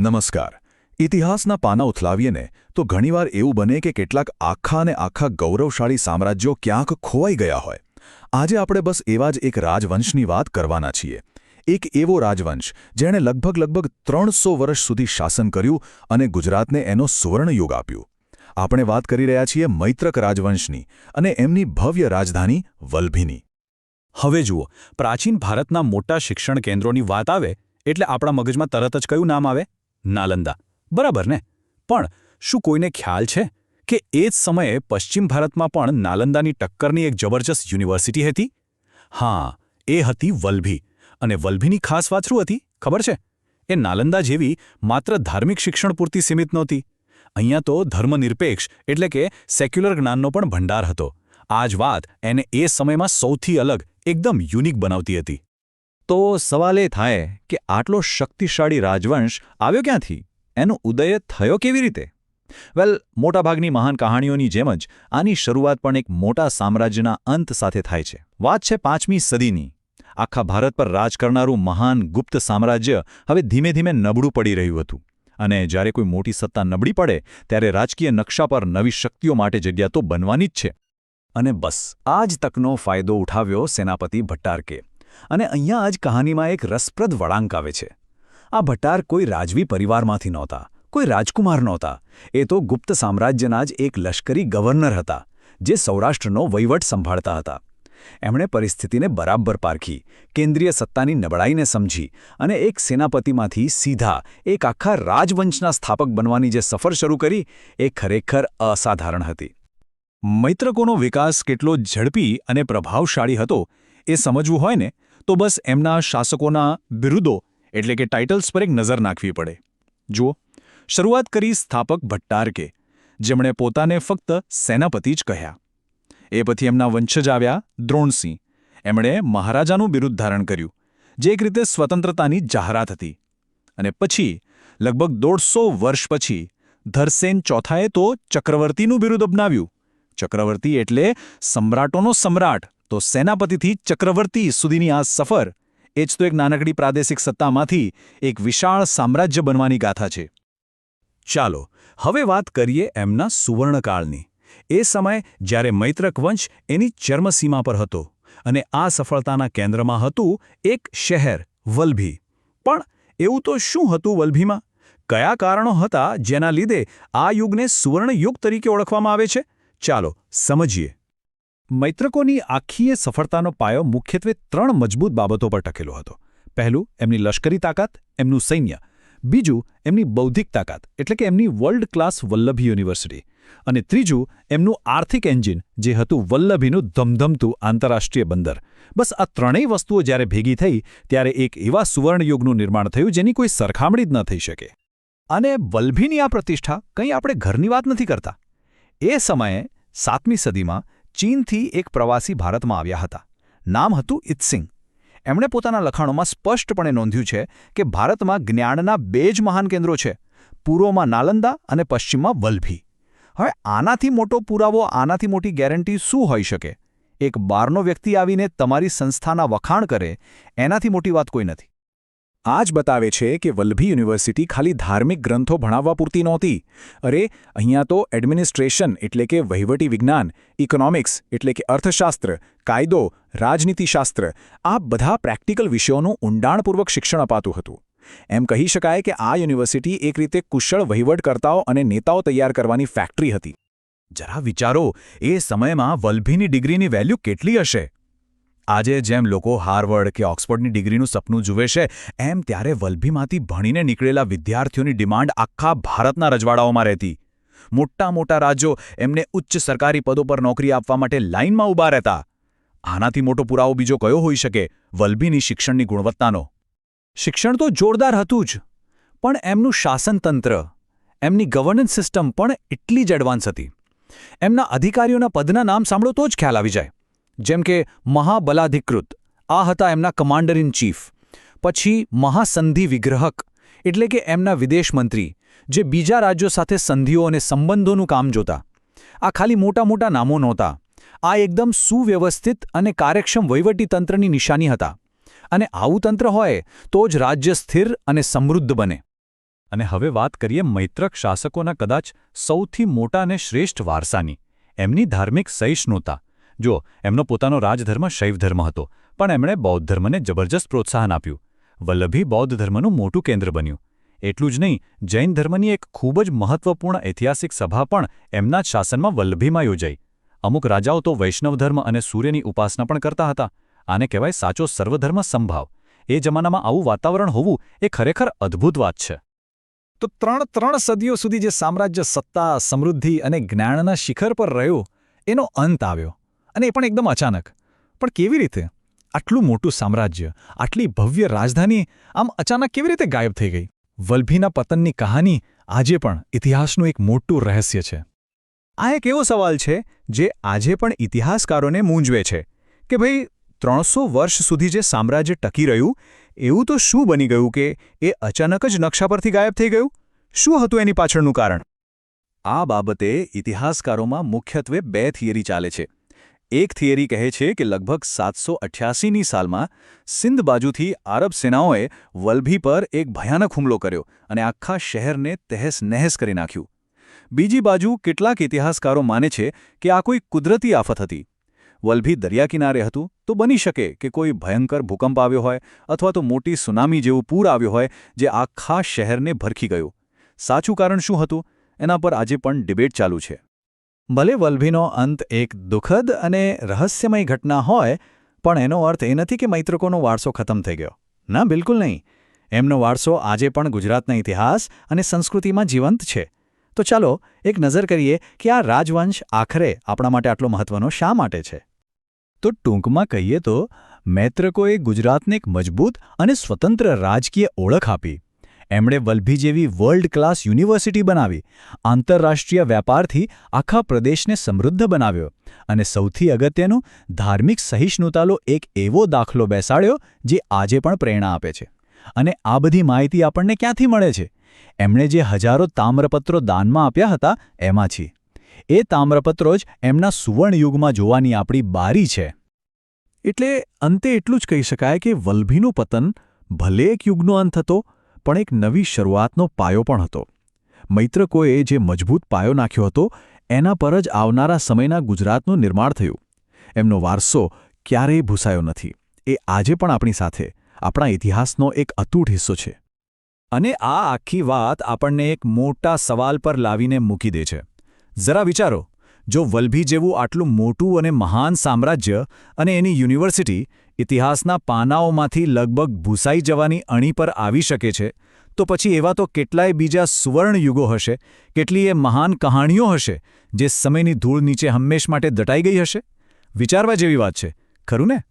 નમસ્કાર. ઇતિહાસના પાના ઉથલાવીએ ને તો ઘણીવાર એવું બને કે કેટલાક આખા અને આખા ગૌરવશાળી સામ્રાજ્યો ક્યાંક ખોવાઈ ગયા હોય. આજે આપણે બસ એવા જ એક રાજવંશની વાત કરવાના છીએ. એક એવો રાજવંશ જેણે લગભગ લગભગ ત્રણસો વર્ષ સુધી શાસન કર્યું અને ગુજરાતને એનો સુવર્ણયુગ આપ્યું. આપણે વાત કરી રહ્યા છીએ મૈત્રક રાજવંશની અને એમની ભવ્ય રાજધાની વલ્ભીની. હવે જુઓ, પ્રાચીન ભારતના મોટા શિક્ષણ કેન્દ્રોની વાત આવે એટલે આપણા મગજમાં તરત જ કયું નામ આવે? નાલંદા. બરાબર ને? પણ શું કોઈને ખ્યાલ છે કે એ જ સમયે પશ્ચિમ ભારતમાં પણ નાલંદાની ટક્કરની એક જબરજસ્ત યુનિવર્સિટી હતી? હા, એ હતી વલ્ભી. અને વલ્ભીની ખાસ વાત શું હતી? ખબર છે? એ નાલંદા જેવી માત્ર ધાર્મિક શિક્ષણ પૂરતી સીમિત નહોતી. અહીંયા તો ધર્મનિરપેક્ષ એટલે કે સેક્યુલર જ્ઞાનનો પણ ભંડાર હતો. આ જ વાત એને એ સમયમાં સૌથી અલગ, એકદમ યુનિક બનાવતી હતી. તો સવાલ એ થાય કે આટલો શક્તિશાળી રાજવંશ આવ્યો ક્યાંથી? એનો ઉદય થયો કેવી રીતે? વેલ, મોટાભાગની મહાન કહાણીઓની જેમ જ આની શરૂઆત પણ એક મોટા સામ્રાજ્યના અંત સાથે થાય છે. વાત છે પાંચમી સદીની. આખા ભારત પર રાજ કરનારું મહાન ગુપ્ત સામ્રાજ્ય હવે ધીમે ધીમે નબળું પડી રહ્યું હતું. અને જ્યારે કોઈ મોટી સત્તા નબળી પડે, ત્યારે રાજકીય નકશા પર નવી શક્તિઓ માટે જગ્યા તો બનવાની જ છે. અને બસ આ જ તકનો ફાયદો ઉઠાવ્યો સેનાપતિ ભટ્ટારકે. અને અહીંયા જ કહાનીમાં એક રસપ્રદ વળાંક આવે છે. આ ભટ્ટાર કોઈ રાજવી પરિવારમાંથી નહોતા, કોઈ રાજકુમાર નહોતા. એ તો ગુપ્ત સામ્રાજ્યના જ એક લશ્કરી ગવર્નર હતા, જે સૌરાષ્ટ્રનો વહીવટ સંભાળતા હતા. એમણે પરિસ્થિતિને બરાબર પારખી, કેન્દ્રીય સત્તાની નબળાઈને સમજી અને એક સેનાપતિમાંથી સીધા એક આખા રાજવંશના સ્થાપક બનવાની જે સફર શરૂ કરી, એ ખરેખર અસાધારણ હતી. મૈત્રકોનો વિકાસ કેટલો ઝડપી અને પ્રભાવશાળી હતો એ સમજવું હોય ને, તો બસ એમના શાસકોના બિરુદો, એટલે કે ટાઇટલ્સ પર એક નજર નાખવી પડે. જુઓ, શરૂઆત કરી સ્થાપક ભટ્ટારકે, જેમણે પોતાને ફક્ત સેનાપતિ જ કહ્યા. એ પછી એમના વંશજ આવ્યા દ્રોણસિંહ. એમણે મહારાજાનું બિરુદ ધારણ કર્યું, જે એક રીતે સ્વતંત્રતાની જાહેરાત હતી. અને પછી, લગભગ દોઢસો વર્ષ પછી, ધરસેન ચોથાએ તો ચક્રવર્તીનું બિરુદ અપનાવ્યું. ચક્રવર્તી એટલે સમ્રાટોનો સમ્રાટ. તો સેનાપતિથી ચક્રવર્તી સુધીની આ સફર એ જ તો એક નાનકડી પ્રાદેશિક સત્તામાંથી એક વિશાળ સામ્રાજ્ય બનવાની ગાથા છે. ચાલો, હવે વાત કરીએ એમના સુવર્ણકાળની. એ સમય જ્યારે મૈત્રક વંશ એની ચર્મસીમા પર હતો અને આ સફળતાના કેન્દ્રમાં હતું એક શહેર, વલ્ભી. પણ એવું તો શું હતું વલ્ભીમાં? કયા કારણો હતા જેના લીધે આ યુગને સુવર્ણયુગ તરીકે ઓળખવામાં આવે છે? ચાલો, સમજીએ. મૈત્રકોની આખીએ સફળતાનો પાયો મુખ્યત્વે ત્રણ મજબૂત બાબતો પર ટકેલો હતો. પહેલું, એમની લશ્કરી તાકાત, એમનું સૈન્ય. બીજું, એમની બૌદ્ધિક તાકાત, એટલે કે એમની વર્લ્ડ ક્લાસ વલ્લભી યુનિવર્સિટી. અને ત્રીજું, એમનું આર્થિક એન્જિન જે હતું વલ્લભીનું ધમધમતું આંતરરાષ્ટ્રીય બંદર. બસ આ ત્રણેય વસ્તુઓ જ્યારે ભેગી થઈ, ત્યારે એક એવા સુવર્ણયુગનું નિર્માણ થયું જેની કોઈ સરખામણી જ ન થઈ શકે. અને વલ્લભીની આ પ્રતિષ્ઠા કંઈ આપણે ઘરની વાત નથી કરતા. એ સમયે, સાતમી સદીમાં ચીનથી એક પ્રવાસી ભારતમાં આવ્યા હતા. નામ હતું ઇત્સિંગ. એમણે પોતાના લખાણોમાં સ્પષ્ટપણે નોંધ્યું છે કે ભારતમાં જ્ઞાનના બે જ મહાન કેન્દ્રો છે પૂર્વમાં નાલંદા અને પશ્ચિમમાં વલ્ભી. હવે આનાથી મોટો પુરાવો, આનાથી મોટી ગેરંટી શું હોઈ શકે? એક બારનો વ્યક્તિ આવીને તમારી સંસ્થાના વખાણ કરે, એનાથી મોટી વાત કોઈ નથી. આ જ બતાવે છે કે વલ્લભી યુનિવર્સિટી ખાલી ધાર્મિક ગ્રંથો ભણાવવા પૂરતી નહોતી. અરે, અહીંયા તો એડમિનિસ્ટ્રેશન એટલે કે વહીવટી વિજ્ઞાન, ઇકોનોમિક્સ એટલે કે અર્થશાસ્ત્ર, કાયદો, રાજનીતિશાસ્ત્ર, આ બધા પ્રેક્ટિકલ વિષયોનું ઊંડાણપૂર્વક શિક્ષણ અપાતું હતું. એમ કહી શકાય કે આ યુનિવર્સિટી એક રીતે કુશળ વહીવટકર્તાઓ અને નેતાઓ તૈયાર કરવાની ફેક્ટરી હતી. જરા વિચારો, એ સમયમાં વલ્ભીની ડિગ્રીની વેલ્યુ કેટલી હશે? આજે જેમ લોકો હાર્વર્ડ કે ઓક્સફોર્ડની ડિગ્રીનું સપનું જુએ છે, એમ ત્યારે વલ્ભીમાંથી ભણીને નીકળેલા વિદ્યાર્થીઓની ડિમાન્ડ આખા ભારતના રજવાડાઓમાં રહેતી. મોટા મોટા રાજ્યો એમને ઉચ્ચ સરકારી પદો પર નોકરી આપવા માટે લાઇનમાં ઊભા રહેતા. આનાથી મોટો પુરાવો બીજો કયો હોઈ શકે? વલ્ભીની શિક્ષણની ગુણવત્તાનો. શિક્ષણ તો જોરદાર હતું જ, પણ એમનું શાસનતંત્ર એમની ગવર્નન્સ સિસ્ટમ પણ એટલી જ એડવાન્સ હતી. એમના અધિકારીઓના પદના નામ સાંભળો તો જ ખ્યાલ આવી જાય. જેમ કે મહાબલાધિકૃત, આ હતા એમના કમાન્ડર ઇન ચીફ પછી મહાસંધિ વિગ્રહક, એટલે કે એમના વિદેશ મંત્રી, જે બીજા રાજ્યો સાથે સંધિઓ અને સંબંધોનું કામ જોતા. આ ખાલી મોટા મોટા નામો નહોતા. આ એકદમ સુવ્યવસ્થિત અને કાર્યક્ષમ વહીવટીતંત્રની નિશાની હતા. અને આવું તંત્ર હોય તો જ રાજ્ય સ્થિર અને સમૃદ્ધ બને. અને હવે વાત કરીએ મૈત્રક શાસકોના કદાચ સૌથી મોટા અને શ્રેષ્ઠ વારસાની. એમની ધાર્મિક સહિષ્ણુતા જો એમનો પોતાનો રાજધર્મ શૈવ ધર્મ હતો, પણ એમણે બૌદ્ધ ધર્મને જબરજસ્ત પ્રોત્સાહન આપ્યું. વલ્લભી બૌદ્ધ ધર્મનું મોટું કેન્દ્ર બન્યું. એટલું જ નહીં, જૈન ધર્મની એક ખૂબ જ મહત્વપૂર્ણ ઐતિહાસિક સભા પણ એમના જ શાસનમાં વલ્લભીમાં યોજાઈ. અમુક રાજાઓ તો વૈષ્ણવ ધર્મ અને સૂર્યની ઉપાસના પણ કરતા હતા. આને કહેવાય સાચો સર્વધર્મ સંભાવ. એ જમાનામાં આવું વાતાવરણ હોવું એ ખરેખર અદ્ભુત વાત છે. તો ત્રણ ત્રણ સદીઓ સુધી જે સામ્રાજ્ય સત્તા, સમૃદ્ધિ અને જ્ઞાનના શિખર પર રહ્યું, એનો અંત આવ્યો. અને એ પણ એકદમ અચાનક. પણ કેવી રીતે? આટલું મોટું સામ્રાજ્ય, આટલી ભવ્ય રાજધાની, આમ અચાનક કેવી રીતે ગાયબ થઈ ગઈ? વલ્ભીના પતનની કહાની આજે પણ ઇતિહાસનું એક મોટું રહસ્ય છે. આ એક એવો સવાલ છે જે આજે પણ ઇતિહાસકારોને મૂંઝવે છે કે ભાઈ ત્રણસો વર્ષ સુધી જે સામ્રાજ્ય ટકી રહ્યું, એવું તો શું બની ગયું કે એ અચાનક જ નકશા પરથી ગાયબ થઈ ગયું? શું હતું એની પાછળનું કારણ? આ બાબતે ઇતિહાસકારોમાં મુખ્યત્વે બે થિયરી ચાલે છે. એક થિયરી કહે છે કે લગભગ સાતસો અઠ્યાસીની સાલમાં સિંધ બાજુથી આરબ સેનાઓએ વલભી પર એક ભયાનક હુમલો કર્યો અને આખા શહેરને તહેસ નહેસ કરી નાખ્યું. બીજી બાજુ કેટલાક ઇતિહાસકારો માને છે કે આ કોઈ કુદરતી આફત હતી. વલભી દરિયા કિનારે હતું તો બની શકે કે કોઈ ભયંકર ભૂકંપ આવ્યો હોય અથવા તો મોટી સુનામી જેવું પૂર આવ્યું હોય જે આખા શહેરને ભરખી ગયું. સાચું કારણ શું હતું? એના પર આજે પણ ડિબેટ ચાલુ છે. ભલે વલ્ભીનો અંત એક દુઃખદ અને રહસ્યમય ઘટના હોય, પણ એનો અર્થ એ નથી કે મૈત્રકોનો વારસો ખતમ થઈ ગયો. ના, બિલકુલ નહીં. એમનો વારસો આજે પણ ગુજરાતના ઇતિહાસ અને સંસ્કૃતિમાં જીવંત છે. તો ચાલો એક નજર કરીએ કે આ રાજવંશ આખરે આપણા માટે આટલો મહત્વનો શા માટે છે? તો ટૂંકમાં કહીએ તો, મૈત્રકોએ ગુજરાતને એક મજબૂત અને સ્વતંત્ર રાજકીય ઓળખ આપી. એમણે વલ્ભી જેવી વર્લ્ડ ક્લાસ યુનિવર્સિટી બનાવી. આંતરરાષ્ટ્રીય વેપારથી આખા પ્રદેશને સમૃદ્ધ બનાવ્યો અને સૌથી અગત્યનું, ધાર્મિક સહિષ્ણુતાનો એક એવો દાખલો બેસાડ્યો જે આજે પણ પ્રેરણા આપે છે. અને આ બધી માહિતી આપણને ક્યાંથી મળે છે? એમણે જે હજારો તામ્રપત્રો દાનમાં આપ્યા હતા એમાંથી એ તામ્રપત્રો જ એમના સુવર્ણયુગમાં જોવાની આપણી બારી છે. એટલે અંતે એટલું જ કહી શકાય કે વલ્ભીનું પતન ભલે એક યુગનો અંત હતો પણ એક નવી શરૂઆતનો પાયો પણ હતો. મૈત્રકોએ જે મજબૂત પાયો નાખ્યો હતો, એના પર જ આવનારા સમયના ગુજરાતનું નિર્માણ થયું. એમનો વારસો ક્યારેય ભૂસાયો નથી. એ આજે પણ આપણી સાથે, આપણા ઇતિહાસનો એક અતૂટ હિસ્સો છે. અને આ આખી વાત આપણને એક મોટા સવાલ પર લાવીને મૂકી દે છે. જરા વિચારો, જો વલ્ભી જેવું આટલું મોટું અને મહાન સામ્રાજ્ય અને એની યુનિવર્સિટી ઇતિહાસના પાનાઓમાંથી લગભગ ભૂસાઈ જવાની અણી પર આવી શકે છે, તો પછી એવા તો કેટલાય બીજા સુવર્ણયુગો હશે હશે, કેટલીય મહાન કહાણીઓ હશે, જે સમયની ધૂળ નીચે હંમેશ માટે દટાઈ ગઈ હશે? વિચારવા જેવી વાત છે, ખરું ને?